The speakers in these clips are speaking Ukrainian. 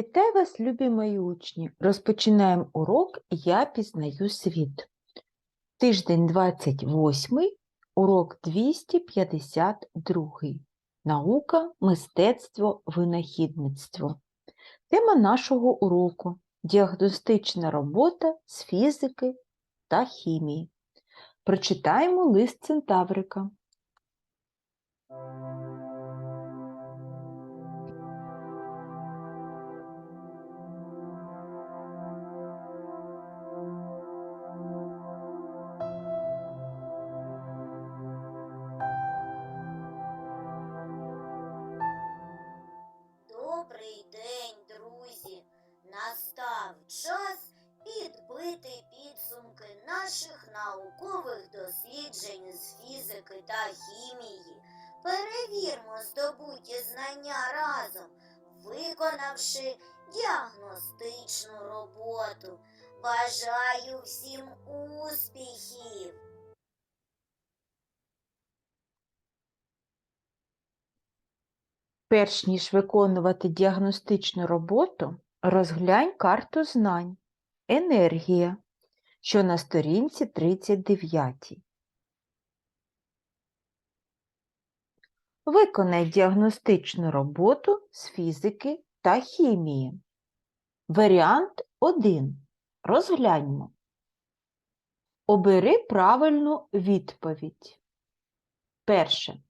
Вітаю вас, любі мої учні! Розпочинаємо урок Я пізнаю світ. Тиждень 28, урок 252. Наука, мистецтво, винахідництво. Тема нашого уроку діагностична робота з фізики та хімії. Прочитаємо лист Центаврика. Наукових досліджень з фізики та хімії. Перевірмо здобуті знання разом, виконавши діагностичну роботу. Бажаю всім успіхів! Перш ніж виконувати діагностичну роботу, розглянь карту знань Енергія, що на сторінці 39. Виконай діагностичну роботу з фізики та хімії. Варіант 1. Розгляньмо. Обери правильну відповідь. Перше.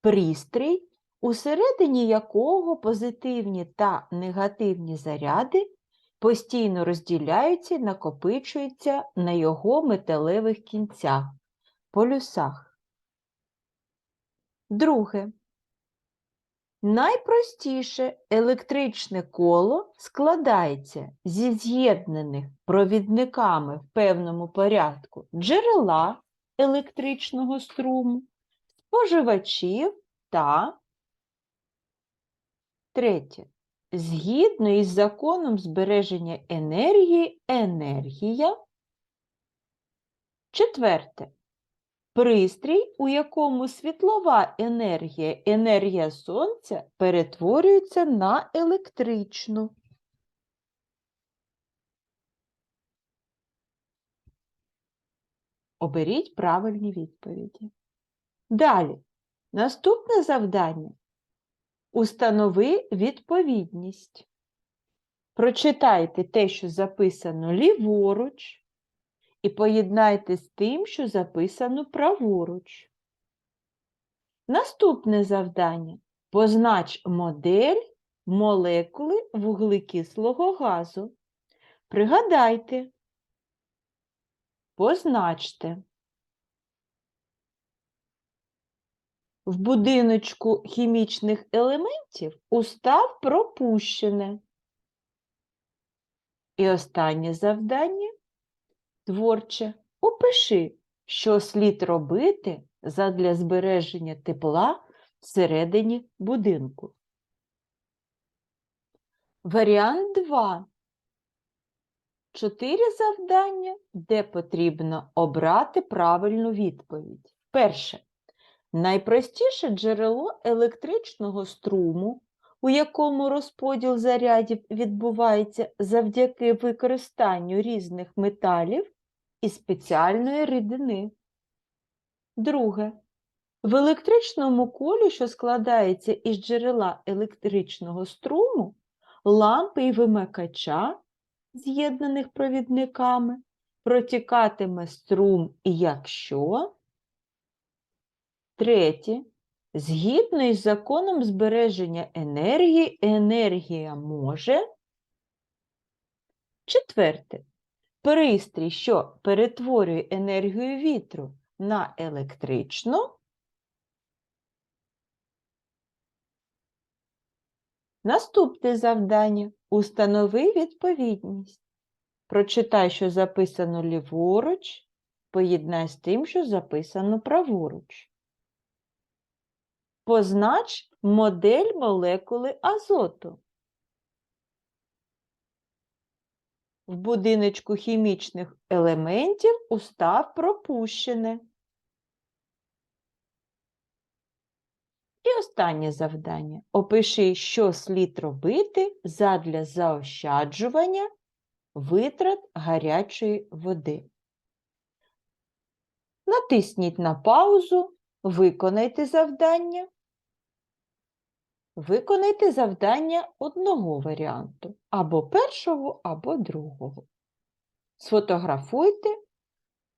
Пристрій, усередині якого позитивні та негативні заряди постійно розділяються накопичуються на його металевих кінцях, полюсах. Друге. Найпростіше електричне коло складається зі з'єднаних провідниками в певному порядку джерела електричного струму, споживачів та третє. Згідно із законом збереження енергії, енергія. Четверте. Пристрій, у якому світлова енергія, енергія сонця перетворюється на електричну. Оберіть правильні відповіді. Далі. Наступне завдання. Установи відповідність. Прочитайте те, що записано ліворуч, і поєднайте з тим, що записано праворуч. Наступне завдання. Познач модель молекули вуглекислого газу. Пригадайте. Позначте. В будиночку хімічних елементів устав пропущене. І останнє завдання творче. Опиши, що слід робити задля збереження тепла всередині будинку. Варіант 2. Чотири завдання, де потрібно обрати правильну відповідь. Перше. Найпростіше джерело електричного струму, у якому розподіл зарядів відбувається завдяки використанню різних металів і спеціальної рідини. Друге. В електричному колі, що складається із джерела електричного струму, лампи і вимикача, з'єднаних провідниками, протікатиме струм, якщо Третє. Згідно із законом збереження енергії, енергія може. Четверте. Пристрій, що перетворює енергію вітру на електричну. Наступне завдання. Установи відповідність. Прочитай, що записано ліворуч, поєднай з тим, що записано праворуч. Познач модель молекули азоту. В будиночку хімічних елементів устав пропущене. І останнє завдання. Опиши, що слід робити задля заощаджування витрат гарячої води. Натисніть на паузу, виконайте завдання. Виконайте завдання одного варіанту, або першого, або другого. Сфотографуйте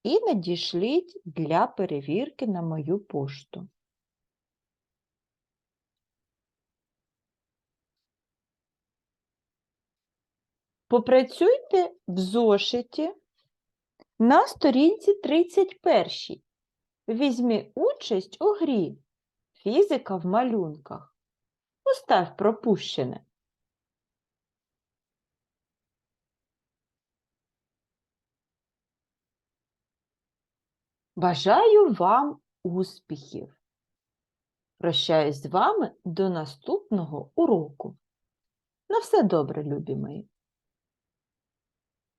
і надішліть для перевірки на мою пошту. Попрацюйте в зошиті на сторінці 31. Візьми участь у грі Фізика в малюнках. Постав пропущене. Бажаю вам успіхів! Прощаюсь з вами до наступного уроку. На все добре, любі мої!